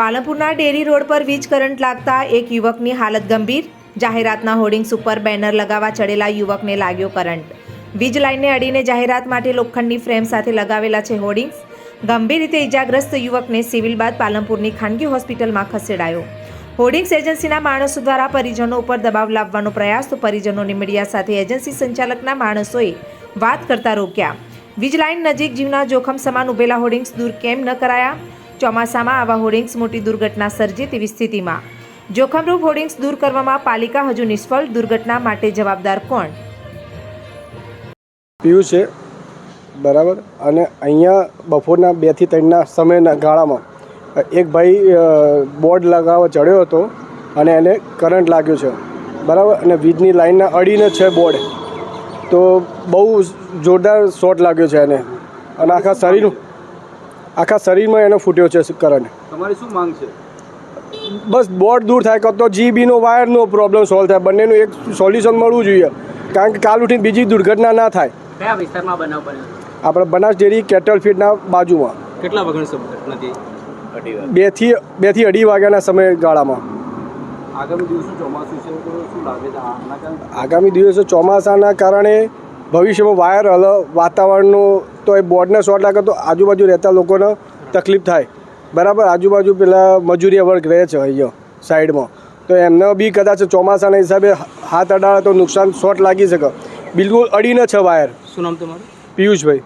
પાલનપુરના dairy road પર વીજ current લાગતા એક યુવકની હાલત ગંભીર. જાહેરાતના હોર્ડિંગ્સ ઉપર બેનર લગાવવા ચડેલા યુવકને લાગ્યો કરંટ. વીજ લાઇનને અડીને જાહેરાત માટે લોખંડની ફ્રેમ સાથે લગાવેલા છે હોર્ડિંગ્સ. ગંભીર રીતે ઇજાગ્રસ્ત યુવકને સિવિલ બાદ પાલનપુરની ખાનગી હોસ્પિટલમાં ખસેડાયો. હોર્ડિંગ્સ એજન્સીના માણસો દ્વારા પરિજનો ઉપર દબાવ લાવવાનો પ્રયાસ, તો પરિજનોની મીડિયા સાથે એજન્સી સંચાલકના માણસોએ વાત કરતા રોક્યા. વીજ લાઇન નજીક જીવના જોખમ સમાન ઉભેલા હોર્ડિંગ્સ દૂર કેમ ન કરાયા? ચોમાસામાં આવા હોર્ડિંગ્સ મોટી દુર્ઘટના સર્જે તેવી સ્થિતિમાં. જોખમરૂપ હોર્ડિંગ્સ દૂર કરવામાં પાલિકા હજુ નિષ્ફળ, દુર્ઘટના માટે જવાબદાર કોણ? પીયું છે. બરાબર? અને અહીંયા બપોરના બેથી ત્રણના સમયના ગાળામાં, એક ભાઈ બોર્ડ લગાવવા ચડ્યો હતો અને એને કરંટ લાગ્યો છે. બરાબર? અને વીજની લાઈનના અડીને છે બોર્ડ. તો બહુ જોરદાર શોટ લાગ્યો છે એને. અને આખા શરીર આખા શરીરમાં એનો ફૂટ્યો છે કરંટ. તમારી શું માંગ છે? બસ બોર્ડ દૂર થાય કાં તો જીબીનો વાયરનો પ્રોબ્લેમ સોલ્વ થાય બંનેનું એક સોલ્યુશન મળવું જોઈએ. કારણ કે કાલ ઉઠીને બીજી દુર્ઘટના ના થાય. કયા વિસ્તારમાં બનાવ બન્યો? આપણે બનાસ ડેરી કેટલ ફીડના બાજુમાં. કેટલા વાગ્યાની બેથી બેથી અઢી વાગ્યાના સમયગાળામાં આગામી દિવસો ચોમાસું છે તો શું લાગે છે? આગામી દિવસો ચોમાસાના કારણે ભવિષ્યમાં વાયર હલ વાતાવરણનું તો એ બોર્ડને શોર્ટ લાગે તો આજુબાજુ રહેતા લોકોને તકલીફ થાય. બરાબર? આજુબાજુ પેલા મજૂરી વર્ગ રહે છે અહીંયા સાઈડમાં. તો એમને બી કદાચ ચોમાસાના હિસાબે હાથ અડાડે તો નુકસાન શોર્ટ લાગી શકે. બિલકુલ અડીને છે વાયર. શું નામ તમારું? પિયુષભાઈ.